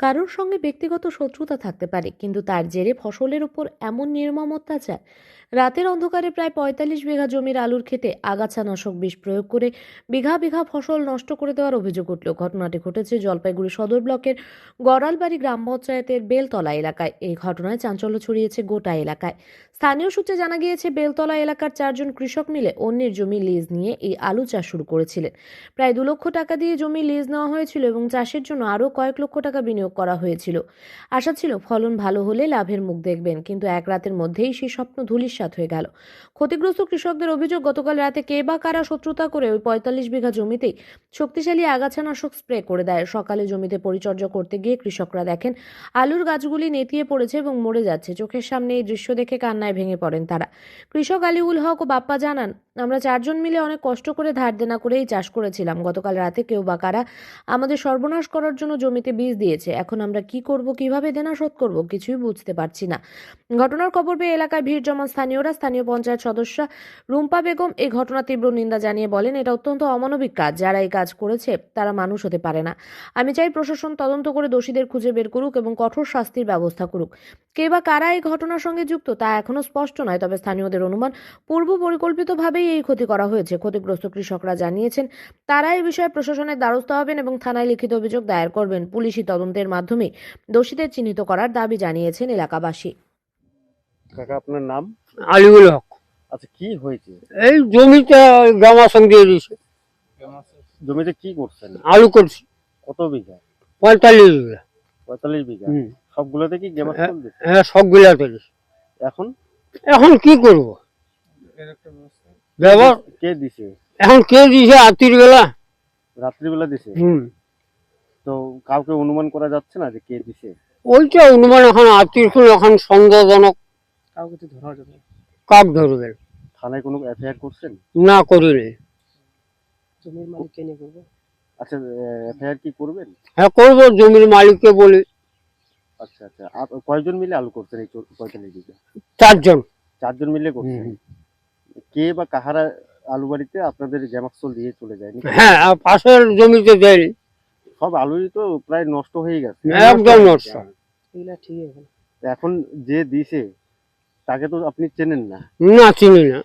কারোর সঙ্গে ব্যক্তিগত শত্রুতা থাকতে পারে, কিন্তু তার জেরে ফসলের উপর এমন নির্মম অত্যাচার। রাতের অন্ধকারে প্রায় পঁয়তাল্লিশ বিঘা জমির আলুর খেতে আগাছানাশক বিষ প্রয়োগ করে বিঘা বিঘা ফসল নষ্ট করে দেওয়ার অভিযোগ উঠল। ঘটনাটি ঘটেছে জলপাইগুড়ি সদর ব্লকের গড়ালবাড়ি গ্রাম পঞ্চায়েতের বেলতলা এলাকায়। এই ঘটনায় চাঞ্চল্য ছড়িয়েছে গোটা এলাকায়। স্থানীয় সূত্রে জানা গিয়েছে, বেলতলা এলাকার চারজন কৃষক মিলে অন্যের জমি লিজ নিয়ে এই আলু চাষ শুরু করেছিলেন। প্রায় দু লক্ষ টাকা দিয়ে জমি লিজ নেওয়া হয়েছিল এবং চাষের জন্য আরও কয়েক লক্ষ টাকা বিনিয়োগ করা হয়েছিল। আশা ছিল ফলন ভালো হলে লাভের মুখ দেখবেন, কিন্তু এক রাতের মধ্যেই সেই স্বপ্ন ধূলিসাৎ হয়ে গেল। ক্ষতিগ্রস্ত কৃষকদের অভিযোগ, গতকাল রাতে কে বা কারা শত্রুতা করে ওই পঁয়তাল্লিশ বিঘা জমিতেই শক্তিশালী আগাছানাশক স্প্রে করে দেয়। সকালে জমিতে পরিচর্যা করতে গিয়ে কৃষকরা দেখেন, আলুর গাছগুলি নেতিয়ে পড়েছে এবং মরে যাচ্ছে। চোখের সামনে এই দৃশ্য দেখে কান্নায় ভেঙে পড়েন তারা। কৃষক আলিউল হক ও বাপ্পা জানান আমরা চারজন মিলে অনেক কষ্ট করে ধার দেনা করেই চাষ করেছিলাম। গতকাল রাতে কেউ বা কারা আমাদের সর্বনাশ করার জন্য জমিতে বীজ দিয়েছে। এখন আমরা কি করব, কীভাবে দেনা শোধ করব, কিছুই বুঝতে পারছি না। ঘটনার খবর পেয়ে এলাকায় ভিড় জমান স্থানীয়রা, স্থানীয় পঞ্চায়েত সদস্য রুম্পা বেগম এই ঘটনা তীব্র নিন্দা জানিয়ে বলেন, এটা অত্যন্ত অমানবিক কাজ। যারা এই কাজ করেছে, তারা মানুষ হতে পারে না। আমি চাই প্রশাসন তদন্ত করে দোষীদের খুঁজে বের করুক এবং কঠোর শাস্তির ব্যবস্থা করুক। কে বা কারা এই ঘটনার সঙ্গে যুক্ত, তা এখনও স্পষ্ট নয়, তবে স্থানীয়দের অনুমান পূর্ব পরিকল্পিতভাবেই এই ক্ষতি করা হয়েছে। ক্ষতিগ্রস্ত কৃষকরা জানিয়েছেন তারা এই বিষয়ে প্রশাসনের দ্বারস্থ হবেন এবং থানায় লিখিত অভিযোগ দায়ের করবেন। পুলিশি তদন্তের মাধ্যমে দোষীদের চিহ্নিত করার দাবি জানিয়েছেন এলাকাবাসী। কাকা আপনার নাম? আলিউল হক। আচ্ছা কি হয়েছে? এই সঙ্গে দিয়েছে। জমিতে কি করছেন? আলু করছি। কত বিঘা? পঁয়তাল্লিশ বিঘা। পঁয়তাল্লিশ বিঘা। সবগুলোতে কি গেমার হ্যাঁ। হ্যাঁ সবগুলা এখন? এখন কি করব? ব্যবহার কে দিছে? এখন কে আত্মীর বেলা রাত্রিবেলা দিছে? হুম। তো কাউকে অনুমান করা যাচ্ছে না যে কে দিছে? ওইটা অনুমান এখন আত্মীর কোন এখন সন্দেহজনক। কাউকে তো ধরা যাবে কাক ধরবেন থানায় কোনো এফআইআর করছেন? না করিনি। জমির মালিককে নিয়ে করব? আচ্ছা এফআইআর কি করবেন? হ্যাঁ করব জমির মালিককে বলি। আচ্ছা আচ্ছা। আর কয়জন মিলে আলু করছেন এই পঁয়তাল্লিশ বিঘা চারজন। চারজন মিলে করছেন? হুম। কে বা কাহারা আলু বাড়িতে আপনাদের গ্যামাক্সল দিয়ে চলে যায়? হ্যাঁ আর পাশের জমিতে সব আলুই তো প্রায় নষ্ট হয়ে গেছে। একদম নষ্ট। এখন যে দিছে তাকে তো আপনি চেনেন না? না চিনি না।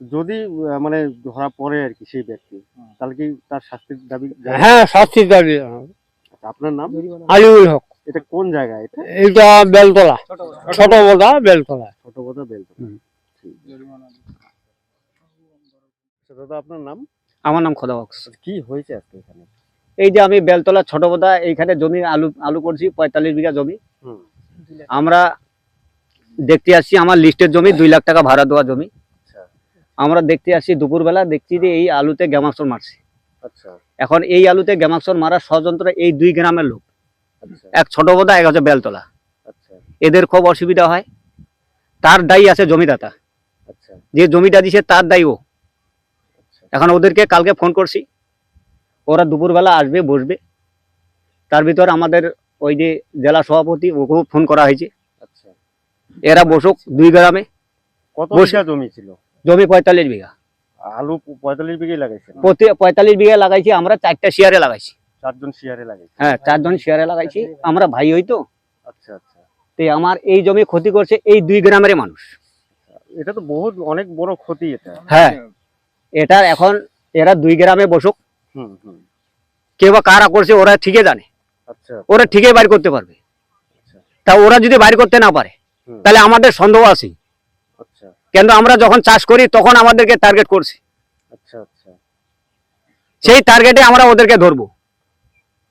যদি আহ, মানে ধরা পড়ে আর কি সেই ব্যক্তি তাহলে কি তার শাস্তির দাবি হ্যাঁ শাস্তি দাবি। আচ্ছা, আপনার নাম? আলিউল হক। এটা কোন জায়গায় এটা? এইটা বেলতলা। ছোট বড়া। বেলতলা। ছোট কথা বেল হুম। আচ্ছা, দাদা আপনার নাম? আমার নাম খোদা বক্স। আচ্ছা, কি হয়েছে আজকে এখানে? এই যে আমি বেলতলা ছোট এইখানে জমি আলু আলু করছি পঁয়তাল্লিশ বিঘা জমি। আমরা দেখতে আসছি আমার লিস্টের জমি দুই লাখ টাকা ভাড়া দেওয়া জমি। আচ্ছা। আমরা দেখতে আসছি দুপুরবেলা দেখছি যে এই আলুতে গ্যামাক্সর মারছে। আচ্ছা। এখন এই আলুতে গ্যামাক্সর মারার ষড়যন্ত্র এই দুই গ্রামের লোক। এক ছোট বোদা এক হচ্ছে বেলতলা। এদের খুব অসুবিধা হয়। তার দায়ী আছে জমিদাতা। আচ্ছা। যে জমিটা দিছে তার দায়ী ও। এখন ওদেরকে কালকে ফোন করছি। ওরা দুপুরবেলা আসবে বসবে। তার ভিতর আমাদের ওই যে জেলা সভাপতি ওকেও ফোন করা হয়েছে। আচ্ছা। এরা বসুক দুই গ্রামে। কত বিঘা জমি ছিল? জমি পঁয়তাল্লিশ বিঘা। আলু পঁয়তাল্লিশ বিঘাই লাগাইছেন প্রতি পঁয়তাল্লিশ বিঘা লাগাইছি আমরা চারটা শেয়ারে লাগাইছি। চারজন শিয়ারে লাগাইছে। হ্যাঁ চারজন শেয়ারে লাগাইছি। আমরা ভাই হই তো। আচ্ছা আচ্ছা। তো আমার এই জমি ক্ষতি করছে এই দুই গ্রামের মানুষ। এটা তো বহুত অনেক বড় ক্ষতি এটা। হ্যাঁ। এটার এখন এরা দুই গ্রামে বসুক। হুম হুম। কে বা কারা করছে ওরা ঠিকই জানে। আচ্ছা। ওরা ঠিকই বাইর করতে পারবে। আচ্ছা। তা ওরা যদি বাইর করতে না পারে তাহলে আমাদের সন্দেহ আছে। আচ্ছা। কিন্তু আমরা যখন চাষ করি তখন আমাদেরকে টার্গেট করছি। আচ্ছা আচ্ছা। সেই টার্গেটে আমরা ওদেরকে ধরবো।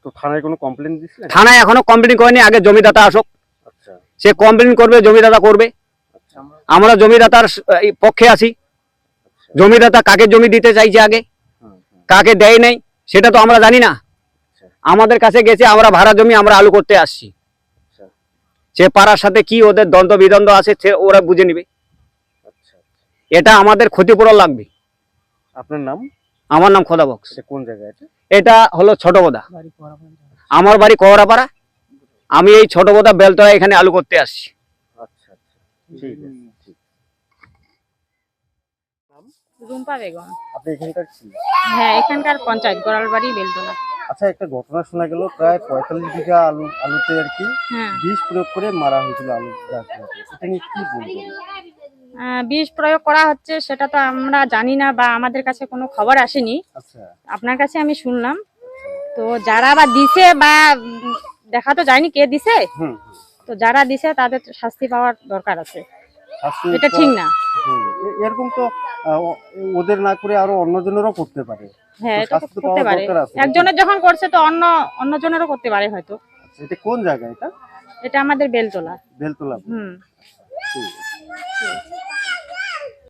তো থানায় কোনো কমপ্লেন দিছিলেন থানায় এখনও কমপ্লেন করেনি আগে জমিদাতা আসুক। আচ্ছা। সে কমপ্লেন করবে জমিদাতা করবে। আমরা জমিদাতার পক্ষে আছি। জমিদাতা কাকে জমি দিতে চাইছে আগে? কাকে দেয় নাই? সেটা তো আমরা জানি না। আমাদের কাছে গেছে আমরা ভাড়া জমি আমরা আলু করতে আসছি। সে পাড়ার সাথে কি ওদের দ্বন্দ্ব বিদ্বন্দ্ব আছে সে ওরা বুঝে নিবে। এটা আমাদের ক্ষতিপূরণ লাগবে। আপনার নাম? আমার নাম খোদা বক্স। এটা কোন জায়গায় এটা? এটা হলো ছোট বোদা। আমার বাড়ি কোহরাপাড়া। আমি এই ছোট বোদা বেলতলা এখানে আলু করতে আসছি। আচ্ছা আচ্ছা। ঠিক আছে ঠিক রুম্পা বেগম। আপনি এখানকার হ্যাঁ এখানকার পঞ্চায়েত গোড়ালবাড়ি বেলতলা। আচ্ছা একটা ঘটনা শোনা গেল প্রায় পঁয়তাল্লিশ বিঘা আলু আলুতে আর কি হ্যাঁ। বিষ প্রয়োগ করে মারা হয়েছিল আলু গাছগুলোকে এটা নিয়ে কি বলবেন? বিষ প্রয়োগ করা হচ্ছে সেটা তো আমরা জানি না বা আমাদের কাছে কোনো খবর আসেনি। আচ্ছা। আপনার কাছে আমি শুনলাম। তো যারা বা দিছে বা দেখা তো যায়নি কে দিছে? হুম। তো যারা দিছে তাদের শাস্তি পাওয়ার দরকার আছে। এটা ঠিক না। এরকম তো ওদের না করে আরও অন্যজনেরও করতে পারে। হ্যাঁ করতে পারে। একজনের যখন করছে তো অন্য অন্যজনেরও করতে পারে হয়তো। আচ্ছা, এটা কোন জায়গা এটা? এটা আমাদের বেলতলা। বেলতলা। হুম।